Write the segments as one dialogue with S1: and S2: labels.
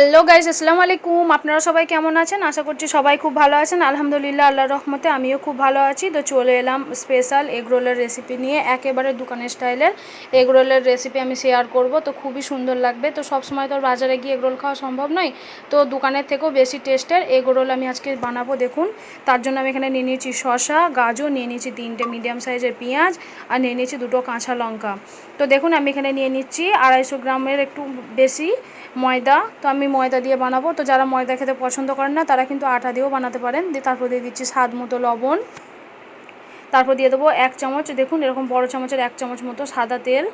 S1: Hello guys আসসালামু আলাইকুম। আপনারা সবাই কেমন আছেন? আশা করছি সবাই খুব ভালো আছেন। আলহামদুলিল্লাহ আল্লাহ রহমতে আমিও খুব ভালো আছি। তো চলে এলাম স্পেশাল এগ রোলের রেসিপি নিয়ে, একেবারে দোকানের স্টাইলের এগ রোলের রেসিপি আমি শেয়ার করব। তো খুবই সুন্দর লাগবে। তো সব সময় তো বাজারে গিয়ে এগ রোল খাওয়া সম্ভব নয়। তো দোকানের থেকেও বেশি টেস্টের এগ রোল আমি আজকে বানাবো, দেখুন। তার জন্য আমি এখানে নিয়ে নিয়েছি শশা গাজর, নিয়ে নিয়েছি তিনটে মিডিয়াম সাইজের পেঁয়াজ, আর নিয়ে নিয়েছি দুটো কাঁচা লঙ্কা। তো দেখুন, আমি এখানে নিয়ে নিচ্ছি আড়াইশো গ্রামের একটু বেশি ময়দা। তো আমি ময়দা দিয়ে বানাবো। তো যারা ময়দা খেতে পছন্দ করেন না, তারা কিন্তু আটা দিয়েও বানাতে পারেন। দিয়ে তারপর দিয়ে দিচ্ছি স্বাদ মতো লবণ। তারপর দিয়ে দেবো এক চামচ, দেখুন এরকম বড় চামচের এক চামচ মতো সাদা তেল।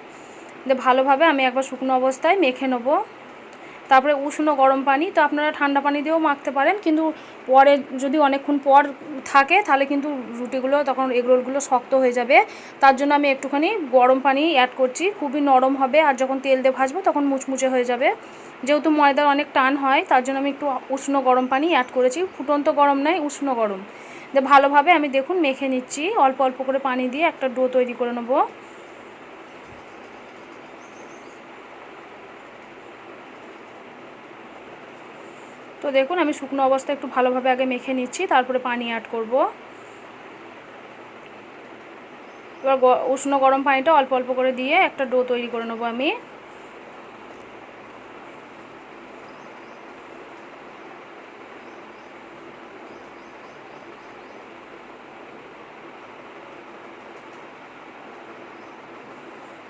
S1: দিয়ে ভালোভাবে আমি একবার শুকনো অবস্থায় মেখে নেব। তারপরে উষ্ণ গরম পানি, তো আপনারা ঠান্ডা পানি দিয়েও মাখতে পারেন। কিন্তু পরে যদি অনেকক্ষণ পর থাকে, তাহলে কিন্তু রুটিগুলো তখন এগরোলগুলো শক্ত হয়ে যাবে। তার জন্য আমি একটুখানি গরম পানি অ্যাড করছি। খুবই নরম হবে আর যখন তেল দিয়ে ভাজবো তখন মুচমুচে হয়ে যাবে। যেহেতু ময়দার অনেক টান হয়, তার জন্য আমি একটু উষ্ণ গরম পানি অ্যাড করেছি। ফুটন্ত গরম নয়, উষ্ণ গরম। ভালোভাবে আমি দেখুন মেখে নিচ্ছি। অল্প অল্প করে পানি দিয়ে একটা ডো তৈরি করে নেব। তো দেখুন, আমি শুকনো অবস্থায় একটু ভালোভাবে আগে মেখে নিচ্ছি, তারপরে পানি অ্যাড করব। এবার উষ্ণ গরম পানিটা অল্প অল্প করে দিয়ে একটা ডো তৈরি করে নেব আমি।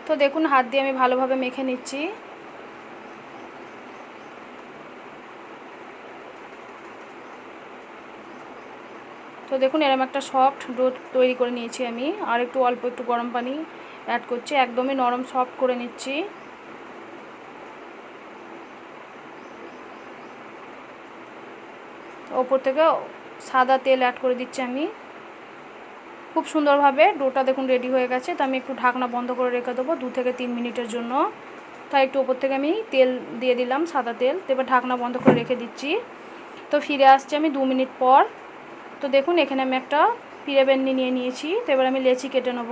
S1: তো দেখুন, হাত দিয়ে আমি ভালোভাবে মেখে নিচ্ছি। তো দেখুন, এরম একটা সফট ডো তৈরি করে নিয়েছি আমি। আর একটু অল্প একটু গরম পানি অ্যাড করছি। একদমই নরম সফট করে নিচ্ছি। ওপর থেকে সাদা তেল অ্যাড করে দিচ্ছি আমি। খুব সুন্দরভাবে ডোটা দেখুন রেডি হয়ে গেছে। তো আমি একটু ঢাকনা বন্ধ করে রেখে দেবো দু থেকে তিন মিনিটের জন্য। তাই একটু ওপর থেকে আমি তেল দিয়ে দিলাম সাদা তেল। তো এবার ঢাকনা বন্ধ করে রেখে দিচ্ছি। তো ফিরে আসছি আমি দু মিনিট পর। তো দেখুন, এখানে আমি একটা পিড়ে বেননি নিয়ে নিয়েছি। তো এবার আমি লেচি কেটে নেব।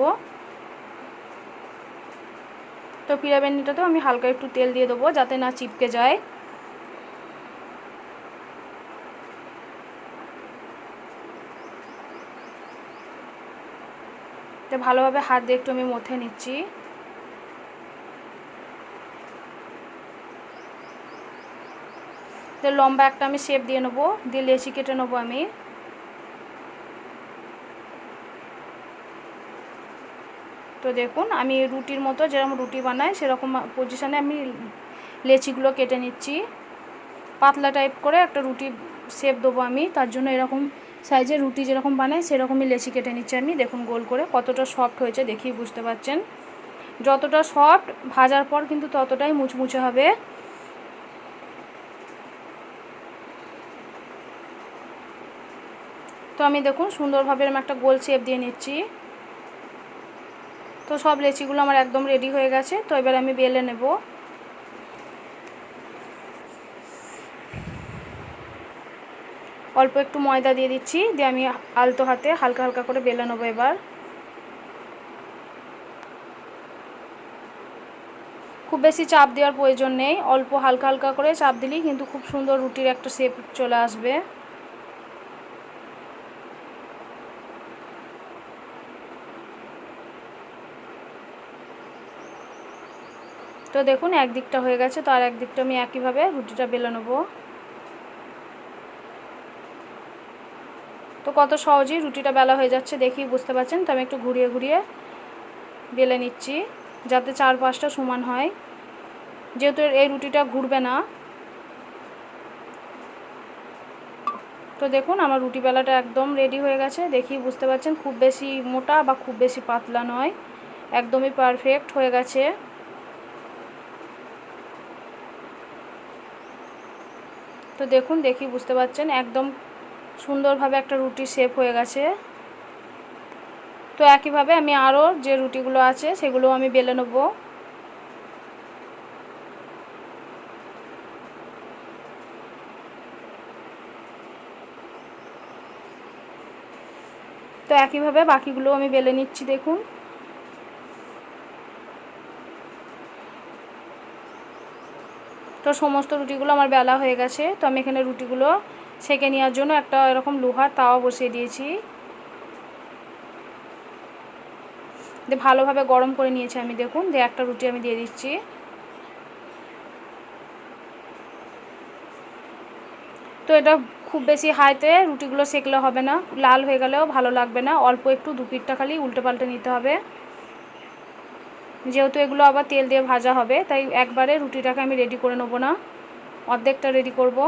S1: তো পিড়ে বেননিটাতেও আমি হালকা একটু তেল দিয়ে দেবো, যাতে না চিপকে যায়। তো ভালোভাবে হাত দিয়ে একটু আমি মথে নিচ্ছি। তো লম্বা একটা আমি শেপ দিয়ে নেব, দিয়ে লেচি কেটে নেব আমি। তো দেখুন, আমি রুটির মতো যেরকম রুটি বানাই, সেরকম পজিশানে আমি লেচিগুলো কেটে নিচ্ছি। পাতলা টাইপ করে একটা রুটি শেপ দেবো আমি, তার জন্য এরকম সাইজের রুটি যেরকম বানাই, সেরকমই লেচি কেটে নিচ্ছি আমি। দেখুন গোল করে কতটা সফট হয়েছে দেখেই বুঝতে পারছেন। যতটা সফট ভাজার পর কিন্তু ততটাই মুচমুচে হবে। তো আমি দেখুন সুন্দরভাবে এরকম একটা গোল শেপ দিয়ে নিচ্ছি। তো সব লেচিগুলো আমার একদম রেডি হয়ে গেছে, তো এবার আমি বেলে নেব। অল্প একটু ময়দা দিয়ে দিচ্ছি, দিয়ে আমি আলতো হাতে হালকা হালকা করে বেলে নেব এবার। খুব বেশি চাপ দেওয়ার প্রয়োজন নেই, অল্প হালকা হালকা করে চাপ দিলেই কিন্তু খুব সুন্দর রুটির একটা শেপ চলে আসবে। তো দেখুন, একদিকটা হয়ে গেছে, তো আর একদিকটা আমি একইভাবে রুটিটা বেলে নেব। তো কত সহজেই রুটিটা বেলা হয়ে যাচ্ছে দেখি বুঝতে পারছেন, তো আমি একটু ঘুরিয়ে ঘুরিয়ে বেলে নিচ্ছি, যাতে চার পাঁচটা সমান হয়। যেহেতু এই রুটিটা ঘুরবে না। তো দেখুন, আমার রুটি বেলাটা একদম রেডি হয়ে গেছে দেখি বুঝতে পারছেন, খুব বেশি মোটা বা খুব বেশি পাতলা নয়, একদমই পারফেক্ট হয়ে গেছে। তো দেখুন, দেখি বুঝতে পারছেন, একদম সুন্দরভাবে একটা রুটি শেপ হয়ে গেছে। তো একইভাবে আমি আরও যে রুটিগুলো আছে সেগুলো আমি বেলে নেব। তো একইভাবে বাকিগুলো আমি বেলে নিচ্ছি, দেখুন। সমস্ত রুটিগুলো আমার বেলা হয়ে গেছে, তো আমি এখানে রুটিগুলো সেঁকে নেওয়ার জন্য একটা এরকম লোহার তাওয়া বসিয়ে দিয়েছি। দিয়ে ভালোভাবে গরম করে নিয়েছি আমি, দেখুন, দিয়ে একটা রুটি আমি দিয়ে দিচ্ছি। তো এটা খুব বেশি হাইতে রুটিগুলো সেকলে হবে না, লাল হয়ে গেলেও ভালো লাগবে না, অল্প একটু দু পিঠটা খালি উল্টে পাল্টে নিতে হবে। যেহেতু এগুলো আবার তেল দিয়ে ভাজা হবে, তাই একবারে রুটিটাকে আমি রেডি করে নেব না। অর্ধেকটা রেডি করব।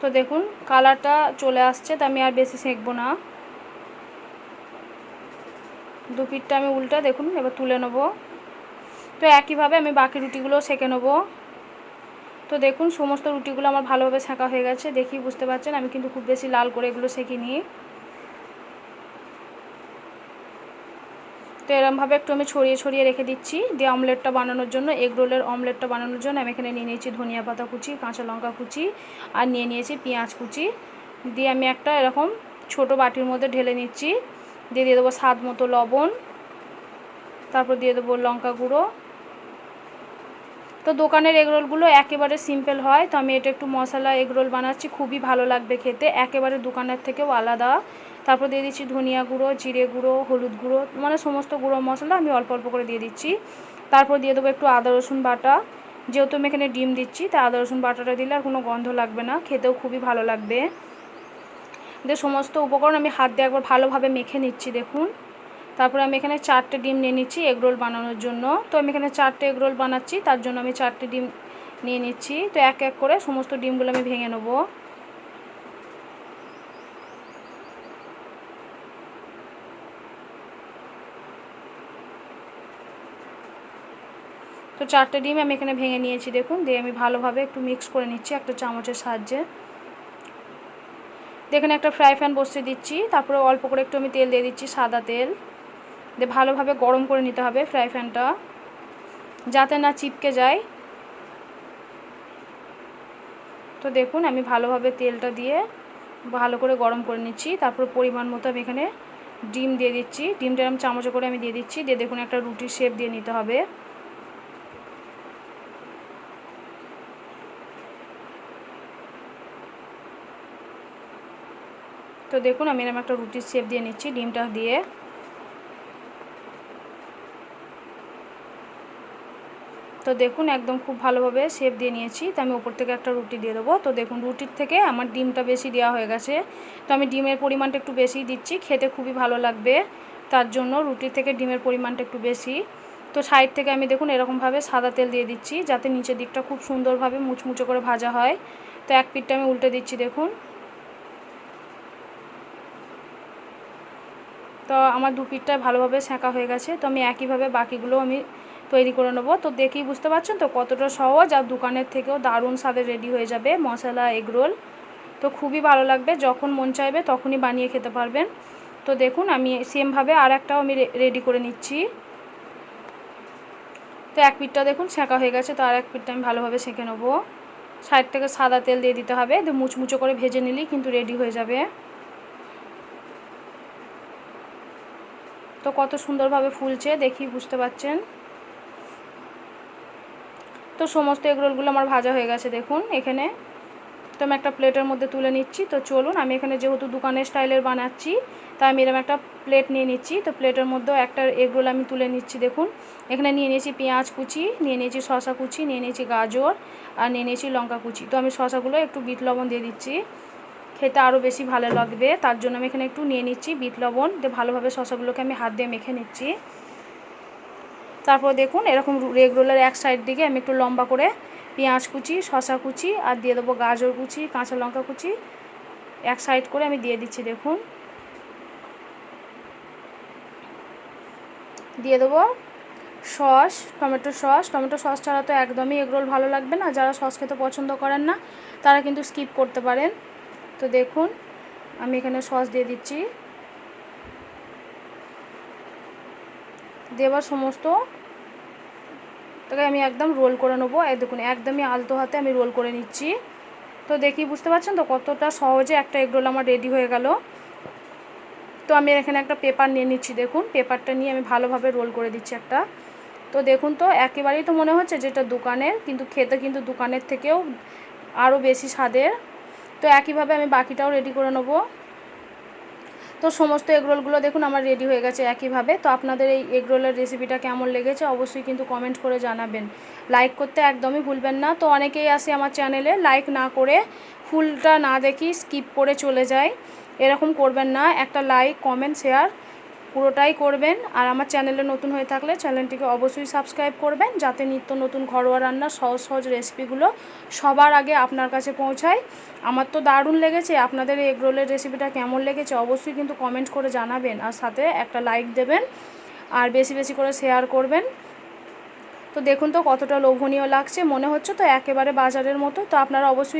S1: তো দেখুন কালারটা চলে আসছে, তা আমি আর বেশি সেঁকবো না। দু পিঠটা আমি উল্টা দেখুন, এবার তুলে নেব। তো একইভাবে আমি বাকি রুটিগুলো সেঁকে নেব। তো দেখুন, সমস্ত রুটিগুলো আমার ভালোভাবে সেঁকা হয়ে গেছে। দেখি, বুঝতে পারছেন? আমি কিন্তু খুব বেশি লাল করে এগুলো সেঁকে নিই। তো এরমভাবে একটু আমি ছড়িয়ে ছড়িয়ে রেখে দিচ্ছি দিয়ে অমলেটটা বানানোর জন্য। এগ রোলের অমলেটটা বানানোর জন্য আমি এখানে নিয়ে নিয়েছি ধনিয়া পাতা কুচি, কাঁচা লঙ্কা কুচি আর নিয়ে নিয়েছি পেঁয়াজ কুচি। দিয়ে আমি একটা এরকম ছোট বাটির মধ্যে ঢেলে নিচ্ছি। দিয়ে দিয়ে দেবো স্বাদ মতো লবণ, তারপর দিয়ে দেবো লঙ্কা গুঁড়ো। তো দোকানের এগরোলগুলো একেবারে সিম্পল হয়। তো আমি এটা একটু মশলা এগরোল বানাচ্ছি, খুবই ভালো লাগবে খেতে। একেবারে দোকানের থেকেও আলাদা। তারপর দিয়ে দিচ্ছি ধনিয়া গুঁড়ো, জিরে গুঁড়ো, হলুদ গুঁড়ো মানে সমস্ত গুঁড়ো মশলা আমি অল্প অল্প করে দিয়ে দিচ্ছি। তারপর দিয়ে দেবো একটু আদা, রসুন বাটা। যেহেতু আমি এখানে ডিম দিচ্ছি তাই আদা, রসুন বাটাটা দিলে আর কোনো গন্ধ লাগবে না। খেতেও খুবই ভালো লাগবে। দিয়ে সমস্ত উপকরণ আমি হাত দিয়ে একবার ভালোভাবে মেখে নিচ্ছি, দেখুন। তারপরে আমি এখানে চারটে ডিম নিয়ে নিচ্ছি এগরোল বানানোর জন্য। তো আমি এখানে চারটে এগরোল বানাচ্ছি, তার জন্য আমি চারটে ডিম নিয়ে নিচ্ছি। তো এক এক করে সমস্ত ডিমগুলো আমি ভেঙে নেব। তো চারটে ডিম আমি এখানে ভেঙে নিয়েছি, দেখুন। দিয়ে আমি ভালোভাবে একটু মিক্স করে নিচ্ছি একটা চামচের সাহায্যে। এখানে একটা ফ্রাই প্যান বসিয়ে দিচ্ছি, তারপরে অল্প করে একটু আমি তেল দিয়ে দিচ্ছি সাদা তেল। দিয়ে ভালোভাবে গরম করে নিতে হবে ফ্রাই প্যানটা, যাতে না চিপকে যায়। তো দেখুন, আমি ভালোভাবে তেলটা দিয়ে ভালো করে গরম করে নিচ্ছি। তারপর পরিমাণ মতো আমি এখানে ডিম দিয়ে দিচ্ছি। ডিমটা আমি চামচে করে আমি দিয়ে দিচ্ছি। দিয়ে দেখুন, একটা রুটির শেপ দিয়ে নিতে হবে। তো দেখুন, আমি এরকম একটা রুটির শেপ দিয়ে নিচ্ছি ডিমটা দিয়ে। তো দেখুন, একদম খুব ভালোভাবে শেপ দিয়ে নিয়েছি। তো আমি ওপর থেকে একটা রুটি দিয়ে দেবো। তো দেখুন, রুটির থেকে আমার ডিমটা বেশি দেওয়া হয়ে গেছে। তো আমি ডিমের পরিমাণটা একটু বেশি দিচ্ছি। খেতে খুবই ভালো লাগবে। তার জন্য রুটির থেকে ডিমের পরিমাণটা একটু বেশি। তো সাইড থেকে আমি দেখুন, এরকমভাবে সাদা তেল দিয়ে দিচ্ছি, যাতে নিচের দিকটা খুব সুন্দরভাবে মুচমুচো করে ভাজা হয়। তো এক পিঠটা আমি উল্টে দিচ্ছি, দেখুন। তো আমার দু পিঠটা ভালোভাবে সেঁকা হয়ে গেছে। তো আমি একইভাবে বাকিগুলো আমি তৈরি করে নেব। তো দেখেই বুঝতে পারছেন তো কতটা সহজ আর দোকানের থেকেও দারুণ স্বাদে রেডি হয়ে যাবে মশলা এগরোল তো খুবই ভালো লাগবে, যখন মন চাইবে তখনই বানিয়ে খেতে পারবেন। তো দেখুন আমি সেমভাবে আর একটাও আমি রেডি করে নিচ্ছি। তো এক পিঠটা দেখুন সেঁকা হয়ে গেছে, তো আর এক পিঠটা আমি ভালোভাবে সেঁকে নেব। সাইড থেকে সাদা তেল দিয়ে দিতে হবে দিয়ে মুচমুচো করে ভেজে নিলেই কিন্তু রেডি হয়ে যাবে। তো কত সুন্দরভাবে ফুলছে দেখি বুঝতে পাচ্ছেন তো সমস্ত এগরোলগুলো আমার ভাজা হয়ে গেছে, দেখুন, এখানে। তো আমি একটা প্লেটের মধ্যে তুলে নিচ্ছি, তো চলুন, আমি এখানে যেহেতু দোকানের স্টাইলের বানাচ্ছি, তাই আমি এরকম একটা প্লেট নিয়ে নিচ্ছি। তো প্লেটের মধ্যেও একটা এগরোল আমি তুলে নিচ্ছি, দেখুন। এখানে নিয়ে নিয়েছি পেঁয়াজ কুচি, নিয়ে নিয়েছি শশা কুচি, নিয়ে নিয়েছি গাজর, আর নিয়ে নিয়েছি লঙ্কা কুচি। তো আমি শশাগুলো একটু বিট লবণ দিয়ে দিচ্ছি। খেতে আরও বেশি ভালো লাগবে, তার জন্য আমি এখানে একটু নিয়ে নিচ্ছি বিট লবণ, দিয়ে ভালোভাবে শশাগুলোকে আমি হাত দিয়ে মেখে নিচ্ছি। তারপর দেখুন, এরকম রেগ রোলের এক সাইড দিকে আমি একটু লম্বা করে পেঁয়াজ কুচি শশা কুচি আর দিয়ে দেবো গাজর কুচি, কাঁচা লঙ্কা কুচি। এক সাইড করে আমি দিয়ে দিচ্ছি, দেখুন। দিয়ে দেবো sauce, tomato sauce. Tomato sauce ছাড়া তো একদমই এগরোল ভালো লাগবে না। যারা সস খেতে পছন্দ করেন না, তারা কিন্তু স্কিপ করতে পারেন। তো দেখুন, আমি এখানে সস দিয়ে দিচ্ছি। দেবার সমস্ত তাকে আমি একদম রোল করে নেব। এই দেখুন, একদমই আলতো হাতে আমি রোল করে নিচ্ছি। তো দেখি, বুঝতে পারছেন তো কতটা সহজে একটা এগরোল আমার রেডি হয়ে গেল? তো আমি এখানে একটা পেপার নিয়ে নিচ্ছি, দেখুন। পেপারটা নিয়ে আমি ভালোভাবে রোল করে দিচ্ছি একটা। তো দেখুন তো, একেবারেই তো মনে হচ্ছে যেটা দোকানের, কিন্তু খেতে কিন্তু দোকানের থেকেও আরও বেশি স্বাদের। তো একইভাবে আমি বাকিটাও রেডি করে নেব। তো সমস্ত এগরোলগুলো দেখুন আমার রেডি হয়ে গেছে একইভাবে। তো আপনাদের এই এগরোলের রেসিপিটা কেমন লেগেছে অবশ্যই কিন্তু কমেন্ট করে জানাবেন। লাইক করতে একদমই ভুলবেন না। তো অনেকেই আসে আমার চ্যানেলে লাইক না করে ফুলটা না দেখি স্কিপ করে চলে যায়। এরকম করবেন না। একটা লাইক কমেন্ট শেয়ার পুরোটাই করবেন। আর আমার চ্যানেলে নতুন হয়ে থাকলে চ্যানেলটিকে অবশ্যই সাবস্ক্রাইব করবেন, যাতে নিত্য নতুন ঘরোয়া রান্নার সহজ সহজ রেসিপিগুলো সবার আগে আপনার কাছে পৌঁছায়। আমার তো দারুণ লেগেছে। আপনাদের এই এগরোলের রেসিপিটা কেমন লেগেছে অবশ্যই কিন্তু কমেন্ট করে জানাবেন। আর সাথে একটা লাইক দেবেন, আর বেশি বেশি করে শেয়ার করবেন। তো দেখুন তো কতটা লোভনীয় লাগছে। মনে হচ্ছে তো একেবারে বাজারের মতো। তো আপনারা অবশ্যই